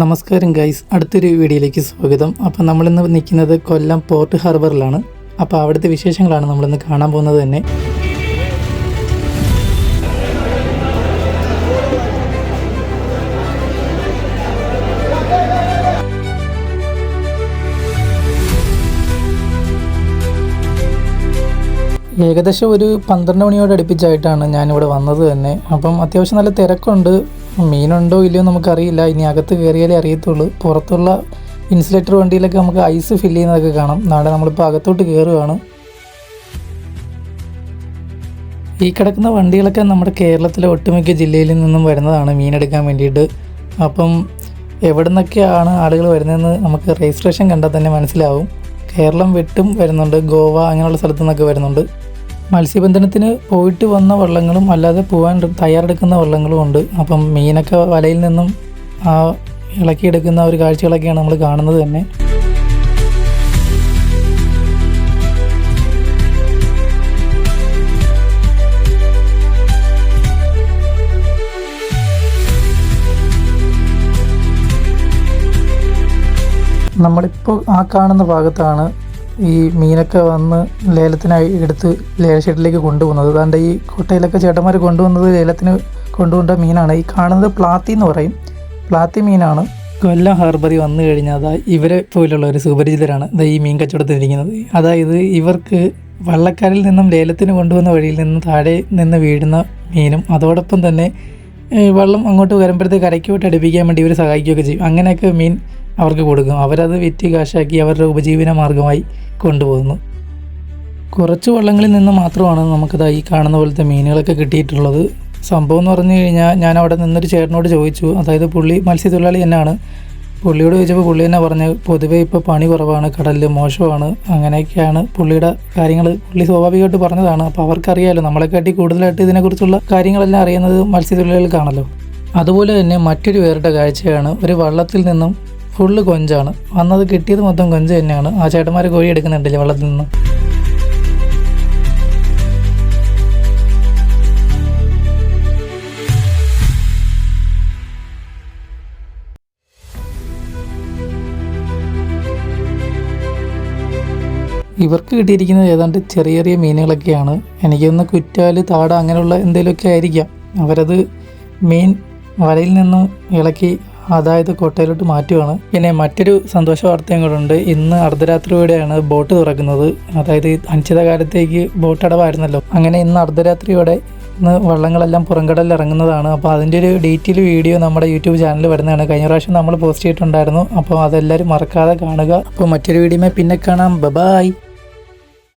നമസ്കാരം ഗൈസ് അടുത്തൊരു വീഡിയോയിലേക്ക് സ്വാഗതം. അപ്പോൾ നമ്മളിന്ന് നിൽക്കുന്നത് കൊല്ലം പോർട്ട് ഹാർബറിലാണ്. അപ്പോൾ അവിടുത്തെ വിശേഷങ്ങളാണ് നമ്മളിന്ന് കാണാൻ പോകുന്നത് തന്നെ. ഏകദേശം ഒരു പന്ത്രണ്ട് മണിയോട് അടുപ്പിച്ചായിട്ടാണ് ഞാനിവിടെ വന്നത് തന്നെ. അപ്പം അത്യാവശ്യം നല്ല തിരക്കുണ്ട്. മീനുണ്ടോ ഇല്ലയോ നമുക്കറിയില്ല. ഇനി അകത്ത് കയറിയാലേ അറിയത്തുള്ളൂ. പുറത്തുള്ള ഇൻസുലേറ്റർ വണ്ടിയിലൊക്കെ നമുക്ക് ഐസ് ഫില്ല് ചെയ്യുന്നതൊക്കെ കാണാം. നാളെ നമ്മളിപ്പോൾ അകത്തോട്ട് കയറുകയാണ് ഈ കിടക്കുന്ന വണ്ടികളൊക്കെ നമ്മുടെ കേരളത്തിലെ ഒട്ടുമിക്ക ജില്ലയിൽ നിന്നും വരുന്നതാണ് മീനെടുക്കാൻ വേണ്ടിയിട്ട്. അപ്പം എവിടെ നിന്നൊക്കെയാണ് ആളുകൾ വരുന്നതെന്ന് നമുക്ക് രജിസ്ട്രേഷൻ കണ്ടാൽ തന്നെ മനസ്സിലാവും. കേരളം വിട്ടും വരുന്നുണ്ട്. ഗോവ അങ്ങനെയുള്ള സ്ഥലത്തു നിന്നൊക്കെ വരുന്നുണ്ട്. മത്സ്യബന്ധനത്തിന് പോയിട്ട് വന്ന വള്ളങ്ങളും അല്ലാതെ പോകാൻ തയ്യാറെടുക്കുന്ന വള്ളങ്ങളും ഉണ്ട്. അപ്പം മീനൊക്കെ വലയിൽ നിന്നും ആ ഇളക്കിയെടുക്കുന്ന ഒരു കാഴ്ചകളൊക്കെയാണ് നമ്മൾ കാണുന്നത് തന്നെ. നമ്മളിപ്പോൾ ആ കാണുന്ന ഭാഗത്താണ് ഈ മീനൊക്കെ വന്ന് ലേലത്തിനായി എടുത്ത് ലേലഷെഡിലേക്ക് കൊണ്ടുപോകുന്നത്. അതുകൊണ്ട് ഈ കോട്ടയിലൊക്കെ ചേട്ടന്മാർ കൊണ്ടുവന്നത് ലേലത്തിന് കൊണ്ടുകൊണ്ട മീനാണ്. ഈ കാണുന്നത് പ്ലാത്തി എന്ന് പറയും. പ്ലാത്തി മീനാണ്. കൊല്ലം ഹാർബറിൽ വന്നു കഴിഞ്ഞാൽ അതാ ഇവരെ പോലുള്ള ഒരു സുപരിചിതരാണ് ഈ മീൻ കച്ചവടത്തിരിക്കുന്നത് അതായത് ഇവർക്ക് വള്ളക്കാരിൽ നിന്നും ലേലത്തിന് കൊണ്ടുവന്ന വഴിയിൽ നിന്നും താഴെ നിന്ന് വീഴുന്ന മീനും അതോടൊപ്പം തന്നെ വെള്ളം അങ്ങോട്ട് വരുമ്പോഴത്തേക്ക് കരയ്ക്കോട്ട് അടുപ്പിക്കാൻ വേണ്ടി ഇവർ സഹായിക്കുകയൊക്കെ ചെയ്യും. അങ്ങനെയൊക്കെ മീൻ അവർക്ക് കൊടുക്കും. അവരത് വിറ്റ് കാശാക്കി അവരുടെ ഉപജീവന മാർഗമായി കൊണ്ടുപോകുന്നു. കുറച്ച് വള്ളങ്ങളിൽ നിന്ന് മാത്രമാണ് നമുക്കിതാ ഈ കാണുന്ന പോലത്തെ മീനുകളൊക്കെ കിട്ടിയിട്ടുള്ളത്. സംഭവം എന്ന് പറഞ്ഞു കഴിഞ്ഞാൽ ഞാൻ അവിടെ നിന്നൊരു ചേട്ടനോട് ചോദിച്ചു. അതായത് പുള്ളി മത്സ്യത്തൊഴിലാളി തന്നെയാണ്. പുള്ളിയോട് ചോദിച്ചപ്പോൾ പുള്ളി തന്നെ പറഞ്ഞ് പൊതുവേ ഇപ്പോൾ പണി കുറവാണ് കടലിൽ മോശമാണ് അങ്ങനെയൊക്കെയാണ് പുള്ളിയുടെ കാര്യങ്ങൾ പുള്ളി സ്വാഭാവികമായിട്ട് പറഞ്ഞതാണ്. അപ്പോൾ അവർക്കറിയാമല്ലോ നമ്മളെക്കാട്ടി കൂടുതലായിട്ട് ഇതിനെക്കുറിച്ചുള്ള കാര്യങ്ങളെല്ലാം അറിയുന്നത് മത്സ്യത്തൊഴിലാളികൾക്കാണല്ലോ. അതുപോലെ തന്നെ മറ്റൊരു വേറിട്ട കാഴ്ചയാണ് ഒരു വള്ളത്തിൽ നിന്നും ഫുള്ള് കൊഞ്ചാണ്. വന്നത് കിട്ടിയത് മൊത്തം കൊഞ്ച് തന്നെയാണ്. ആ ചേട്ടന്മാർ കോഴി എടുക്കുന്നുണ്ടല്ലേ വെള്ളത്തിൽ നിന്ന്? ഇവർക്ക് കിട്ടിയിരിക്കുന്നത് ഏതാണ്ട് ചെറിയ ചെറിയ മീനുകളൊക്കെയാണ്. എനിക്കൊന്ന് കുറ്റാൽ താട അങ്ങനെയുള്ള എന്തെങ്കിലുമൊക്കെ ആയിരിക്കാം. അവരത് മീൻ വലയിൽ നിന്നും ഇളക്കി അതായത് കോട്ടയിലോട്ട് മാറ്റുകയാണ് പിന്നെ മറ്റൊരു സന്തോഷ വാർത്തയും കൂടെ ഉണ്ട്. ഇന്ന് അർദ്ധരാത്രിയോടെയാണ് ബോട്ട് തുറക്കുന്നത്. അതായത് അനിശ്ചിതകാലത്തേക്ക് ബോട്ട് അടവായിരുന്നല്ലോ. അങ്ങനെ ഇന്ന് അർദ്ധരാത്രിയോടെ ഇന്ന് വള്ളങ്ങളെല്ലാം പുറംകടലിൽ ഇറങ്ങുന്നതാണ്. അപ്പോൾ അതിന്റെ ഒരു ഡീറ്റെയിൽ വീഡിയോ നമ്മുടെ യൂട്യൂബ് ചാനൽ വരുന്നതാണ്. കഴിഞ്ഞ പ്രാവശ്യം നമ്മൾ പോസ്റ്റ് ചെയ്തിട്ടുണ്ടായിരുന്നു. അപ്പോൾ അതെല്ലാവരും മറക്കാതെ കാണുക. അപ്പോൾ മറ്റൊരു വീഡിയോ പിന്നെ കാണാം. ബൈ